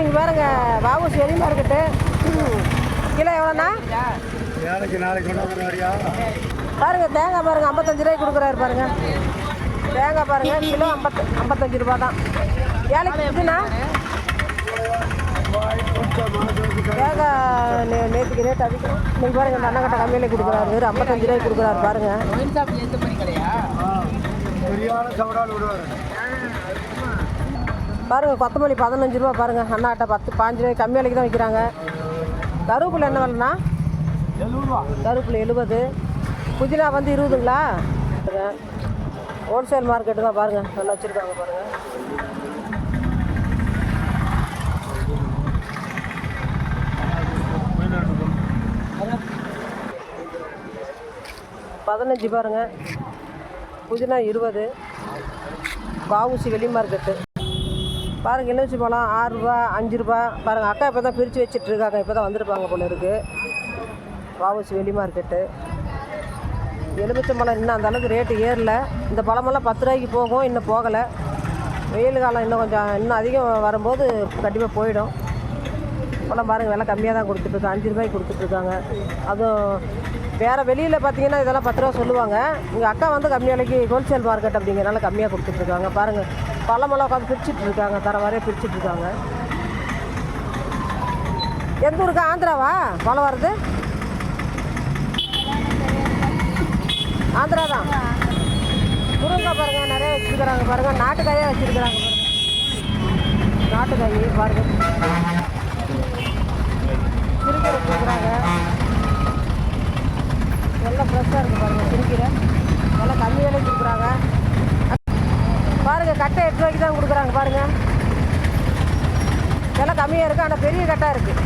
இங்கே பாருங்க வாபூஸ் வெளி மார்க்கெட்டு கிலோ எவ்வளோண்ணா? வேலைக்கு நாளைக்கு கொண்டு வந்து வரியா? பாருங்க தேங்காய் பாருங்க ஐம்பத்தஞ்சு ரூபாய்க்கு கொடுக்குறாரு பாருங்க. தேங்காய் பாருங்க கிலோ ஐம்பத்து ஐம்பத்தஞ்சு ரூபா தான் ஏழைக்கு இதுண்ணா தேங்காய் நே நேற்றுக்கு ரேட் அதிகம். நீங்கள் பாருங்க இந்த அண்ணன் கட்ட கம்மியிலே கொடுக்குறாரு. வெறும் ஐம்பத்தஞ்சு ரூபாய்க்கு கொடுக்குறாரு பாருங்க. சரியான சவடால் விடுவார். பாருங்க கொத்தமல்லி பதினஞ்சு ரூபா பாருங்க. அண்ணாட்ட பத்து பாஞ்சு ரூபாய் கம்மி விலைக்கு தான் விற்கிறாங்க. கருவேப்பிலை என்ன விலைண்ணா? கருவேப்பிலை எழுபது. புதினா வந்து இருபதுங்களா? ஹோல்சேல் மார்க்கெட்டு தான் பாருங்க நல்லா வச்சுருக்காங்க பாருங்க. பதினஞ்சு பாருங்க. புதினா இருபது. பாவுசி வெளி மார்க்கெட்டு பாருங்கள் எலுமிச்சி பழம் ஆறுரூபா அஞ்சு ரூபா. பாருங்கள் அக்கா இப்போ தான் பிரித்து வச்சுட்ருக்காங்க. இப்போ தான் வந்திருப்பாங்க போல இருக்குது வாவுசி வெளி மார்க்கெட்டு எலுமிச்சம்பழம் இன்னும் அந்த அளவுக்கு ரேட்டு ஏறல. இந்த பழமெல்லாம் பத்து ரூபாய்க்கு போகும் இன்னும் போகலை. வெயில் காலம் இன்னும் கொஞ்சம் இன்னும் அதிகம் வரும்போது கண்டிப்பாக போயிடும். பழம் பாருங்கள் விலை கம்மியாக தான் கொடுத்துட்ருக்காங்க. அஞ்சு ரூபாய்க்கு கொடுத்துட்ருக்காங்க. அதுவும் வேறு வெளியில் பார்த்தீங்கன்னா இதெல்லாம் பத்து ரூபா சொல்லுவாங்க. எங்கள் அக்கா வந்து கம்மி விலைக்கு ஹோல்சேல் மார்க்கெட் அப்படிங்கிறனால கம்மியாக கொடுத்துட்ருக்காங்க. பாருங்கள் பழமெல்லாம் உட்காந்து பிரிச்சுட்டு இருக்காங்க தர வரைய பிரிச்சுட்டு இருக்காங்க எந்த ஊருக்கு? ஆந்திராவா? பழம் வருது ஆந்திரா தான் முருங்கைக்காய் பாருங்க நிறைய வச்சுருக்கிறாங்க பாருங்க. நாட்டுக்காயே வச்சுருக்கிறாங்க பாருங்க. நாட்டுக்காய் பாருங்க. சிறுகீரை வச்சுருக்கிறாங்க. நல்லா ஃப்ரெஷ்ஷாக இருக்குது பாருங்க சிறுகீரை நல்லா கம்மி விலைக்கு கொடுக்குறாங்க பாருங்க கட்டை எட்டு ரூபாய்க்கு தான் கொடுக்குறாங்க பாருங்க. எல்லாம் கம்மியாக இருக்குது ஆனால் பெரிய கட்டாக இருக்குது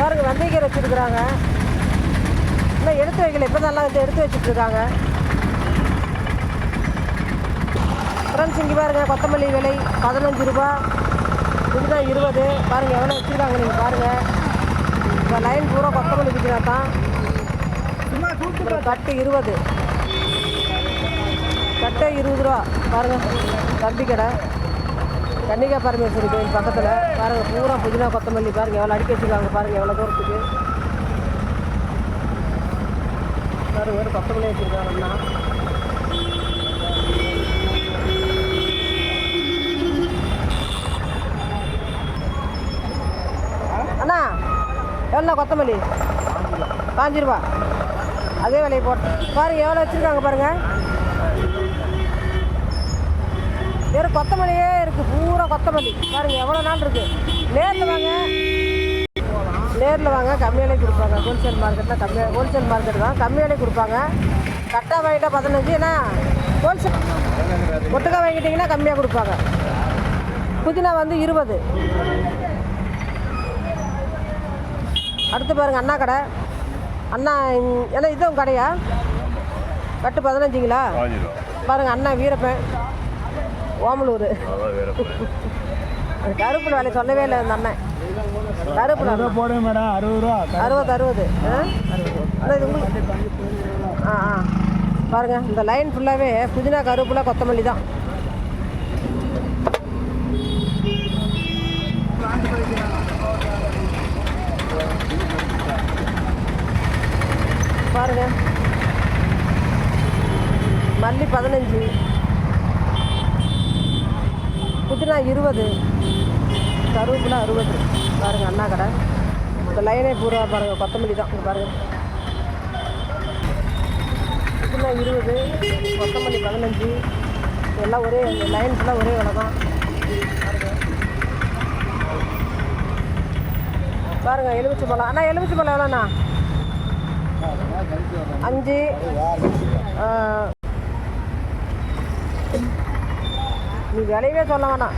பாருங்க வெந்தயக்கீரை வச்சுருக்குறாங்க. இன்னும் எடுத்து வைக்கல இப்போ தான் வந்து எடுத்து வச்சுட்டு இருக்காங்க. ஃப்ரெண்ட்ஸ் இங்கே பாருங்கள் கொத்தமல்லி விலை பதினஞ்சு ரூபா. இதுதான் இருபது. பாருங்கள் எவ்வளோ வச்சுருக்காங்க நீங்கள் பாருங்கள் இப்போ லைன் பூரா கொத்தமல்லி விற்கிறா தான். கட்டு இருபது. கட்டை இருபது ரூபா. பாருங்கள் தம்பி கடை. கன்னிகா பரமேஸ்வரி கோயில் பக்கத்தில். பாருங்கள் பூரா புதினா கொத்தமல்லி பாருங்கள் எவ்வளோ அடிக்க வச்சுருக்காங்க பாருங்கள் எவ்வளோ தூரத்துக்கு பாருங்க வெறும் கொத்தமல்லி வச்சுருக்காங்கண்ணா அண்ணா. எவ்வளோ கொத்தமல்லி? பாஞ்சு ரூபா. அதே விலையை போட்டு பாருங்கள் எவ்வளோ வச்சுருக்காங்க பாருங்கள் வெறும் கொத்தமல்லியே இருக்குது பூரா கொத்தமல்லி. பாருங்க எவ்வளோ நாள் இருக்குது நேரில் வாங்க. நேரில் வாங்க கம்மி விலைக்கு கொடுப்பாங்க. ஹோல்சேல் மார்க்கெட்டில் கம்மி ஹோல்சேல் மார்க்கெட் தான். கம்மி விலைக்கு கொடுப்பாங்க. கட்டா வாங்கிட்டா பதினஞ்சு ஏன்னா ஹோல்சேல் ஒட்டுக்கா வாங்கிட்டீங்கன்னா கம்மியாக கொடுப்பாங்க. புதினா வந்து இருபது. அடுத்து பாருங்க அண்ணா கடை. அண்ணா ஏன்னா இதுவும் கடையா? கட்டு பதினஞ்சுங்களா? பாஞ்சு ரூபா. பாருங்க அண்ணா வீரப்பன். ஓமலூர். கருப்புல வேலை சொல்லவே இல்லை அந்த அண்ணன். கருப்புல போடுங்க மேடம் அறுபது ரூபா. அறுபது அறுபது. இது உங்களுக்கு ஆ ஆ. பாருங்க இந்த லைன் ஃபுல்லாகவே புதினா கருவேப்பிலை கொத்தமல்லி தான். பாருங்க. மல்லி பதினஞ்சு. புதினா இருபது? கருவேப்பிலை அறுபது. பாருங்கள் அண்ணா கடை. இந்த லைனே பூரா பாருங்கள் கொத்தமல்லி தான். இங்கே பாருங்கள் புதினா இருபது கொத்தமல்லி பதினஞ்சு. எல்லாம் ஒரே லைன் ஃபுல்லாக ஒரே விலை தான். பாருங்க பாருங்க பழம். அண்ணா எலுமிச்சை பழம் எவ்வளோண்ணா? அஞ்சு ஆ, நீ விலையவே சொல்ல வேணாம்.